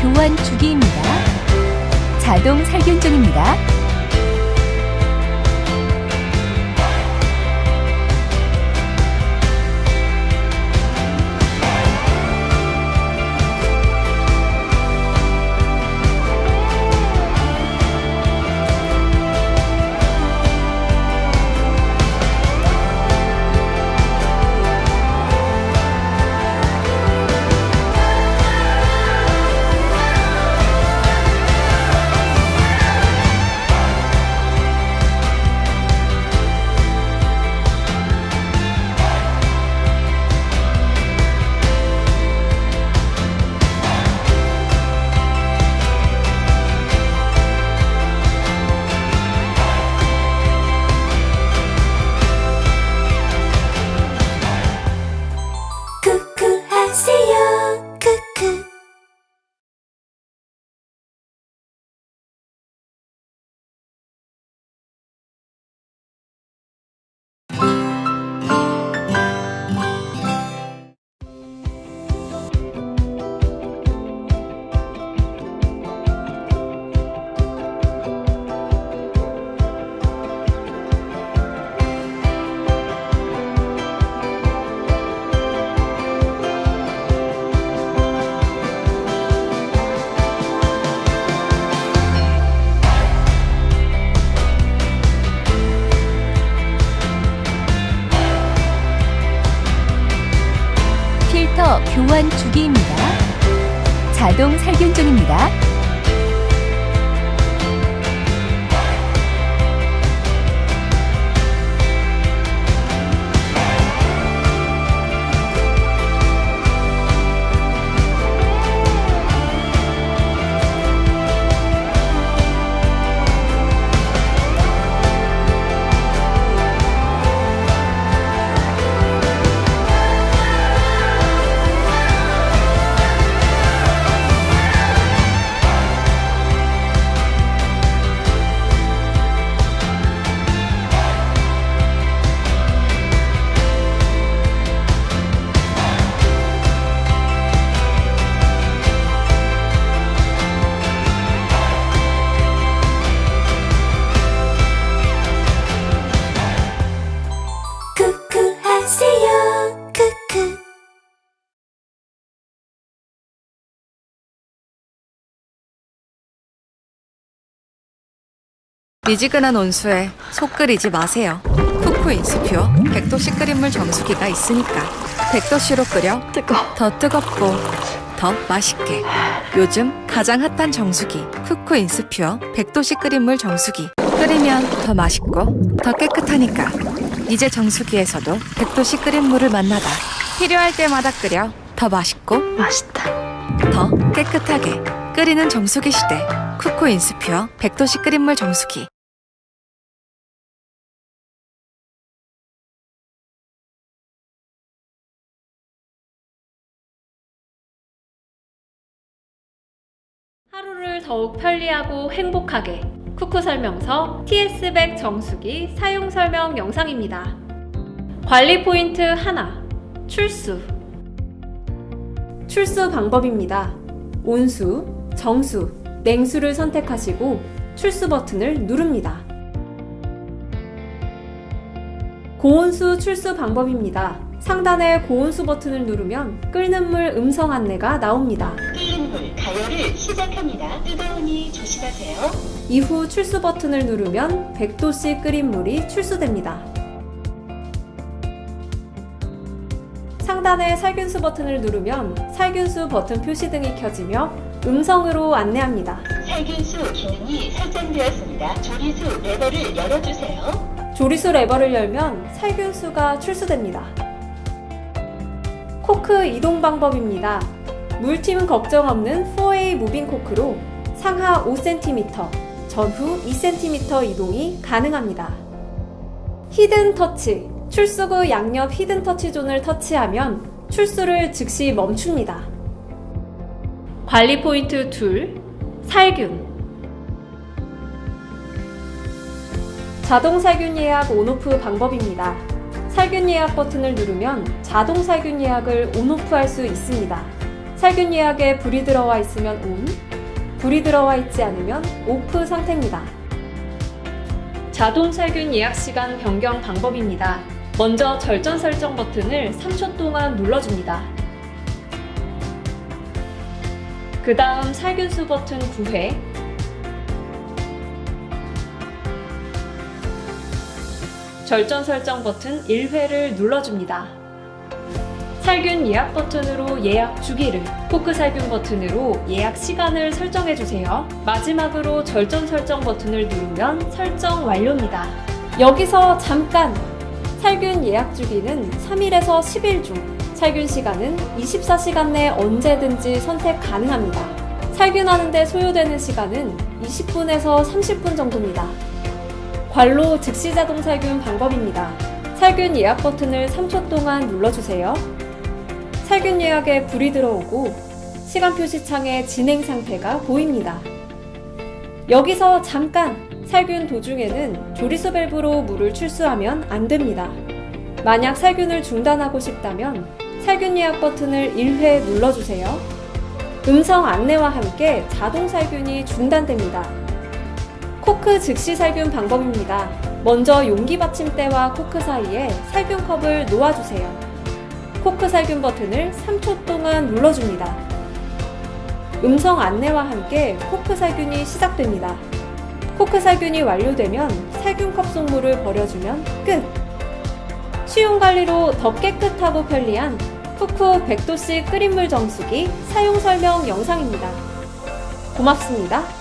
교환 주기입니다. 자동 살균 중입니다. 교환 주기입니다. 자동 살균 중입니다. 미지근한 온수에 속 끓이지 마세요. 쿠쿠 인스퓨어 100도씨 끓인 물 정수기가 있으니까 100도씨로 끓여 뜨거. 더 뜨겁고 더 맛있게. 요즘 가장 핫한 정수기 쿠쿠 인스퓨어 100도씨 끓인 물 정수기. 끓이면 더 맛있고 더 깨끗하니까. 이제 정수기에서도 100도씨 끓인 물을 만나다. 필요할 때마다 끓여 더 맛있고 맛있다 더 깨끗하게 끓이는 정수기 시대 쿠쿠 인스퓨어 100도씨 끓인 물 정수기 하루를 더욱 편리하고 행복하게 쿠쿠 설명서 TS백 정수기 사용 설명 영상입니다. 관리 포인트 하나 출수 출수 방법입니다. 온수, 정수, 냉수를 선택하시고 출수 버튼을 누릅니다. 고온수 출수 방법입니다. 상단의 고온수 버튼을 누르면 끓는 물 음성 안내가 나옵니다. 가열을 시작합니다. 뜨거우니 조심하세요. 이후 출수 버튼을 누르면 100도씨 끓인 물이 출수됩니다. 상단의 살균수 버튼을 누르면 살균수 버튼 표시 등이 켜지며 음성으로 안내합니다. 살균수 기능이 설정되었습니다. 조리수 레버를 열어주세요. 조리수 레버를 열면 살균수가 출수됩니다. 코크 이동 방법입니다. 물팀 걱정 없는 4A 무빙 코크로 상하 5cm, 전후 2cm 이동이 가능합니다. 히든 터치, 출수 구 양옆 히든 터치 존을 터치하면 출수를 즉시 멈춥니다. 관리 포인트 둘, 살균. 자동 살균 예약 온오프 방법입니다. 살균 예약 버튼을 누르면 자동 살균 예약을 온오프 할 수 있습니다. 살균 예약에 불이 들어와 있으면 ON, 불이 들어와 있지 않으면 OFF 상태입니다. 자동 살균 예약 시간 변경 방법입니다. 먼저 절전 설정 버튼을 3초 동안 눌러줍니다. 그 다음 살균수 버튼 9회, 절전 설정 버튼 1회를 눌러줍니다. 살균 예약 버튼으로 예약 주기를, 포크 살균 버튼으로 예약 시간을 설정해주세요. 마지막으로 절전 설정 버튼을 누르면 설정 완료입니다. 여기서 잠깐! 살균 예약 주기는 3일에서 10일 중, 살균 시간은 24시간 내 언제든지 선택 가능합니다. 살균하는데 소요되는 시간은 20분에서 30분 정도입니다. 관로 즉시 자동 살균 방법입니다. 살균 예약 버튼을 3초 동안 눌러주세요. 살균 예약에 불이 들어오고 시간 표시창에 진행 상태가 보입니다. 여기서 잠깐! 살균 도중에는 조리수 밸브로 물을 출수하면 안 됩니다. 만약 살균을 중단하고 싶다면 살균 예약 버튼을 1회 눌러주세요. 음성 안내와 함께 자동 살균이 중단됩니다. 코크 즉시 살균 방법입니다. 먼저 용기 받침대와 코크 사이에 살균컵을 놓아주세요. 코크 살균 버튼을 3초 동안 눌러줍니다. 음성 안내와 함께 코크 살균이 시작됩니다. 코크 살균이 완료되면 살균컵 속물을 버려주면 끝! 쉬운 관리로 더 깨끗하고 편리한 쿠쿠 100도씨 끓인 물 정수기 사용 설명 영상입니다. 고맙습니다.